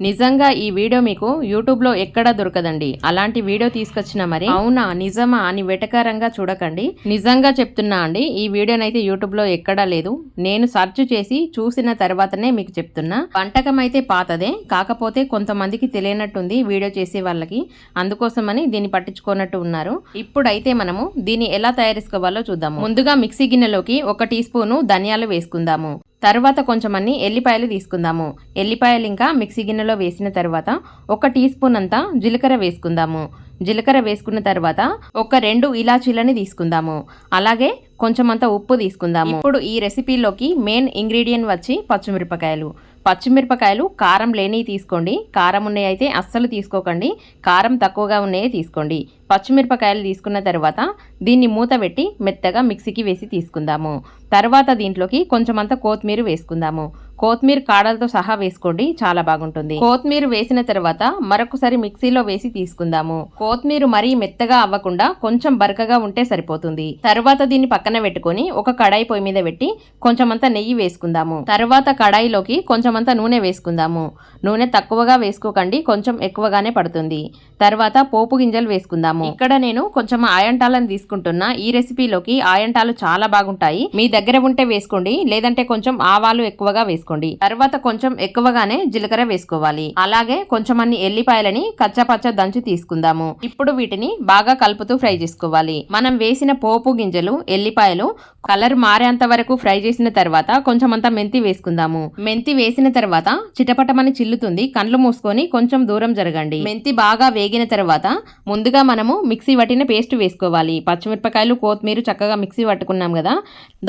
నిజంగా ఈ వీడియో మీకు యూట్యూబ్లో ఎక్కడా దొరకదండి. అలాంటి వీడియో తీసుకొచ్చిన మరి అవునా? నిజమా అని వెటకారంగా చూడకండి. నిజంగా చెప్తున్నా అండి ఈ వీడియోనైతే యూట్యూబ్లో ఎక్కడా లేదు. నేను సర్చ్ చేసి చూసిన తర్వాతనే మీకు చెప్తున్నా. వంటకం అయితే పాతదే కాకపోతే కొంతమందికి తెలియనట్టుంది వీడియో చేసే వాళ్ళకి. అందుకోసమని దీన్ని పట్టించుకోనట్టు ఉన్నారు. ఇప్పుడైతే మనము దీన్ని ఎలా తయారు చేసుకోవాలో చూద్దాము. ముందుగా మిక్సీ గిన్నెలోకి ఒక టీ స్పూను ధనియాలు వేసుకుందాము. తర్వాత కొంచెం అన్ని ఎల్లిపాయలు తీసుకుందాము. ఎల్లిపాయలు ఇంకా మిక్సీ గిన్నెలో వేసిన తర్వాత ఒక టీ స్పూన్ అంతా జీలకర్ర వేసుకుందాము. జీలకర్ర వేసుకున్న తర్వాత ఒక రెండు ఇలాచీలని తీసుకుందాము. అలాగే కొంచెం అంత ఉప్పు తీసుకుందాము. ఇప్పుడు ఈ రెసిపీలోకి మెయిన్ ఇంగ్రీడియంట్ వచ్చి పచ్చిమిరపకాయలు. పచ్చిమిరపకాయలు కారం లేనివి తీసుకోండి. కారం ఉన్నాయి అయితే అస్సలు తీసుకోకండి. కారం తక్కువగా ఉన్నాయి తీసుకోండి. పచ్చిమిరపకాయలు తీసుకున్న తర్వాత దీన్ని మూత పెట్టి మెత్తగా మిక్సీకి వేసి తీసుకుందాము. తర్వాత దీంట్లోకి కొంచెం అంత కొత్తిమీర వేసుకుందాము. కొత్తిమీర కాడలతో సహా వేసుకోండి చాలా బాగుంటుంది. కొత్తిమీర వేసిన తర్వాత మరొకసారి మిక్సీలో వేసి తీసుకుందాము. కొత్తిమీర మరీ మెత్తగా అవ్వకుండా కొంచెం బరకగా ఉంటే సరిపోతుంది. తర్వాత దీన్ని పక్కన పెట్టుకొని ఒక కడాయి పొయ్యి మీద పెట్టి కొంచెం అంత నెయ్యి వేసుకుందాము. తర్వాత కడాయిలోకి కొంచెం అంత నూనె వేసుకుందాము. నూనె తక్కువగా వేసుకోకండి కొంచెం ఎక్కువగానే పడుతుంది. తర్వాత పోపు గింజలు వేసుకుందాము. ఇక్కడ నేను కొంచెం ఆయంటాలను తీసుకుంటున్నా ఈ రెసిపీలోకి ఆయంటాలు చాలా బాగుంటాయి. మీ దగ్గర ఉంటే వేసుకోండి లేదంటే కొంచెం ఆవాలు ఎక్కువగా వేసుకోండి. వేసుకోండి తర్వాత కొంచెం ఎక్కువగానే జీలకర్ర వేసుకోవాలి. అలాగే కొంచెం అన్ని ఎల్లిపాయలని కచ్చపచ్చ దంచి తీసుకుందాము. ఇప్పుడు వీటిని బాగా కలుపుతూ ఫ్రై చేసుకోవాలి. మనం వేసిన పోపు గింజలు ఎల్లిపాయలు కలర్ మారేంత వరకు ఫ్రై చేసిన తర్వాత కొంచెం అంత మెంతి వేసుకుందాము. మెంతి వేసిన తర్వాత చిటపటమని చిల్లుతుంది. కండ్లు మూసుకొని కొంచెం దూరం జరగండి. మెంతి బాగా వేగిన తర్వాత ముందుగా మనము మిక్సీ పట్టిన పేస్ట్ వేసుకోవాలి. పచ్చిమిరపకాయలు కొత్తిమీర చక్కగా మిక్సీ పట్టుకున్నాం కదా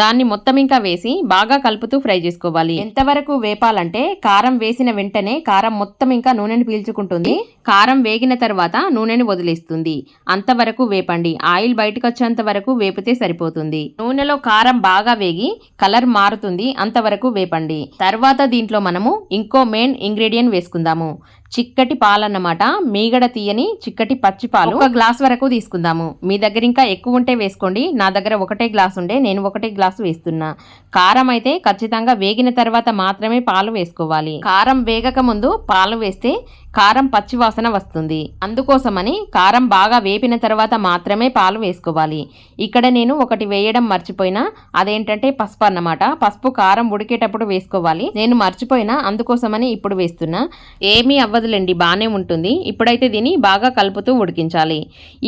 దాన్ని మొత్తం ఇంకా వేసి బాగా కలుపుతూ ఫ్రై చేసుకోవాలి. ఎంత వరకు వేపాలంటే కారం వేసిన వెంటనే కారం మొత్తం ఇంకా నూనెని పీల్చుకుంటుంది. కారం వేగిన తర్వాత నూనెని వదిలేస్తుంది. అంతవరకు వేపండి. ఆయిల్ బయటకు వచ్చేంత వరకు వేపితే సరిపోతుంది. నూనెలో కారం బాగా వేగి కలర్ మారుతుంది. అంతవరకు వేపండి. తర్వాత దీంట్లో మనము ఇంకో మెయిన్ ఇంగ్రీడియంట్ వేసుకుందాము. చిక్కటి పాలన్నమాట. మీగడ తీయని చిక్కటి పచ్చి పాలు. ఒక గ్లాస్ వరకు తీసుకుందాము. మీ దగ్గర ఇంకా ఎక్కువ ఉంటే వేసుకోండి. నా దగ్గర ఒకటే గ్లాస్ ఉండే నేను ఒకటే గ్లాసు వేస్తున్నా. కారం అయితే ఖచ్చితంగా వేగిన తర్వాత మాత్రమే పాలు వేసుకోవాలి. కారం వేగక ముందు పాలు వేస్తే కారం పచ్చివాసన వస్తుంది. అందుకోసమని కారం బాగా వేపిన తర్వాత మాత్రమే పాలు వేసుకోవాలి. ఇక్కడ నేను ఒకటి వేయడం మర్చిపోయినా అదేంటంటే పసుపు అన్నమాట. పసుపు కారం ఉడికేటప్పుడు వేసుకోవాలి. నేను మర్చిపోయినా అందుకోసమని ఇప్పుడు వేస్తున్నా. ఏమీ అవ్వదులేండి బాగానే ఉంటుంది. ఇప్పుడైతే దీన్ని బాగా కలుపుతూ ఉడికించాలి.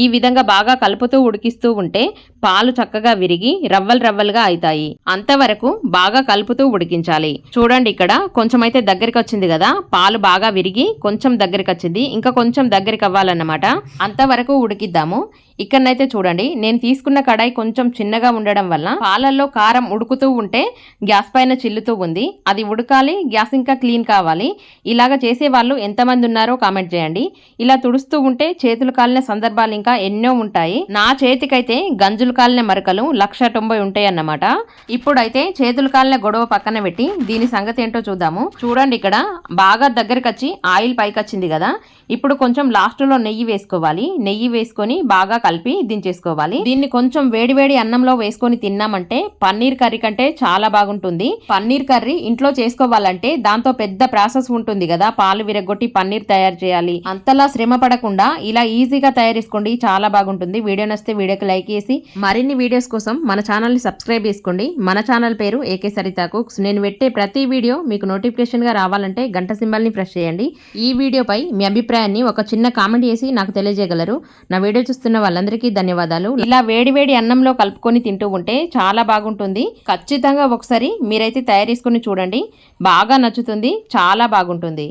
ఈ విధంగా బాగా కలుపుతూ ఉడికిస్తూ ఉంటే పాలు చక్కగా విరిగి రవ్వలు రవ్వలుగా అవుతాయి అంతవరకు బాగా కలుపుతూ ఉడికించాలి. చూడండి ఇక్కడ కొంచెం అయితే దగ్గరికి వచ్చింది కదా పాలు బాగా విరిగి కొంచెం దగ్గరికి వచ్చింది ఇంకా కొంచెం దగ్గరికి అవ్వాలన్నమాట అంతవరకు ఉడికిద్దాము. ఇక్కడనైతే చూడండి నేను తీసుకున్న కడాయి కొంచెం చిన్నగా ఉండడం వల్ల పాలల్లో కారం ఉడుకుతూ ఉంటే గ్యాస్ పైన చిల్లుతూ ఉంది. అది ఉడకాలి గ్యాస్ ఇంకా క్లీన్ కావాలి. ఇలాగ చేసే వాళ్ళు ఎంతమంది ఉన్నారో కామెంట్ చేయండి. ఇలా తుడుస్తూ ఉంటే చేతులు కాలిన సందర్భాలు ఇంకా ఎన్నో ఉంటాయి. నా చేతికైతే గంజులు కాలిన మరకలు లక్ష తొంభై ఉంటాయి అన్నమాట ఇప్పుడైతే చేతులు కాలిన గొడవ పక్కన పెట్టి దీని సంగతి ఏంటో చూద్దాము. చూడండి ఇక్కడ బాగా దగ్గరికి వచ్చి ఆయిల్ పైకి వచ్చింది కదా ఇప్పుడు కొంచెం లాస్ట్లో నెయ్యి వేసుకోవాలి. నెయ్యి వేసుకొని బాగా కలిపి దించేసుకోవాలి. దీన్ని కొంచెం వేడివేడి అన్నంలో వేసుకొని తిన్నామంటే పన్నీర్ కర్రీ కంటే చాలా బాగుంటుంది. పన్నీర్ కర్రీ ఇంట్లో చేసుకోవాలంటే దాంతో పెద్ద ప్రాసెస్ ఉంటుంది కదా పాలు విరగొట్టి పన్నీర్ తయారు చేయాలి. అంతలా శ్రమ పడకుండా ఇలా ఈజీగా తయారు చేసుకోండి చాలా బాగుంటుంది. వీడియో నచ్చితే వీడియోకి లైక్ చేసి మరిన్ని వీడియోస్ కోసం మన ఛానల్ని సబ్స్క్రైబ్ చేసుకోండి. మన ఛానల్ పేరు ఏకే సరితా కుక్స్ నేను పెట్టే ప్రతి వీడియో మీకు నోటిఫికేషన్గా రావాలంటే గంట సింబల్ని ప్రెస్ చేయండి. ఈ వీడియో వీడియోపై మీ అభిప్రాయాన్ని ఒక చిన్న కామెంట్ చేసి నాకు తెలియజేయగలరు. నా వీడియో చూస్తున్న వాళ్ళందరికీ ధన్యవాదాలు. ఇలా వేడి వేడి అన్నంలో కలుపుకొని తింటూ ఉంటే చాలా బాగుంటుంది. ఖచ్చితంగా ఒకసారి మీరైతే తయారు చేసుకొని చూడండి. బాగా నచ్చుతుంది. చాలా బాగుంటుంది.